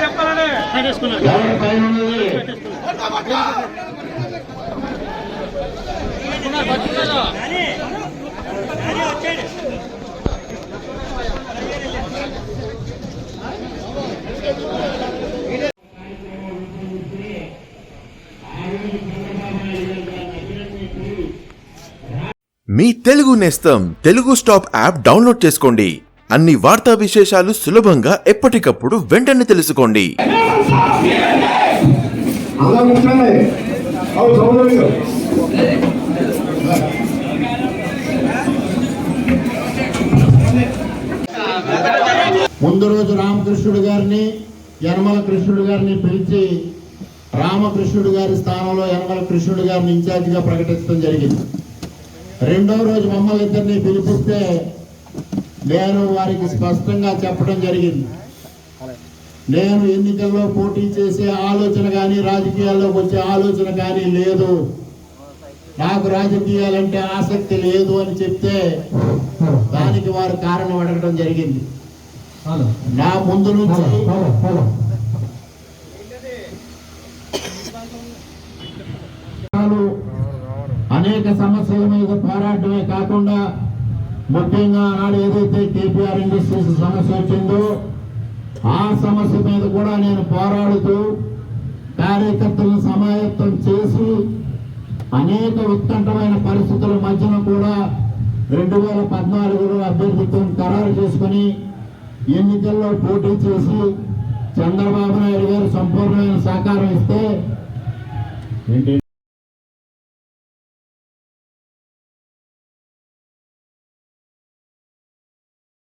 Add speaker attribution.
Speaker 1: చెప్పాలని
Speaker 2: మీ తెలుగు నేస్తం Telugu stop app download చేసుకోండి. అన్ని వార్తా విశేషాలు సులభంగా ఎప్పటికప్పుడు వెంటనే తెలుసుకోండి.
Speaker 3: ముందు రోజు రామకృష్ణుడు గారిని యనమల కృష్ణుడు గారిని పిలిచి రామకృష్ణుడు గారి స్థానంలో యనమల కృష్ణుడు గారిని ఇన్ఛార్జిగా ప్రకటించడం జరిగింది. రెండో రోజు మమ్మల్ని ఇద్దరిని పిలిపిస్తే నేను వారికి స్పష్టంగా చెప్పడం జరిగింది. నేను ఎన్నికల్లో పోటీ చేసే ఆలోచన కానీ రాజకీయాల్లోకి వచ్చే ఆలోచన కానీ లేదు. నాకు రాజకీయాలంటే ఆసక్తి లేదు అని చెప్తే దానికి వారు కారణం అడగడం జరిగింది. నా ముందు నుంచి అనేక సమస్యల మీద పోరాటమే కాకుండా ముఖ్యంగా నాడు ఏదైతే కేపీఆర్ ఇండస్ట్రీస్ సమస్య వచ్చిందో ఆ సమస్య మీద కూడా నేను పోరాడుతూ కార్యకర్తలను సమాయత్తం చేసి అనేక ఉత్కంఠమైన పరిస్థితుల మధ్యన కూడా రెండు వేల పద్నాలుగులో అభ్యర్థిత్వం ఖరారు చేసుకుని ఎన్నికల్లో పోటీ చేసి చంద్రబాబు నాయుడు గారు సంపూర్ణమైన సహకారం ఇస్తే ఏంటి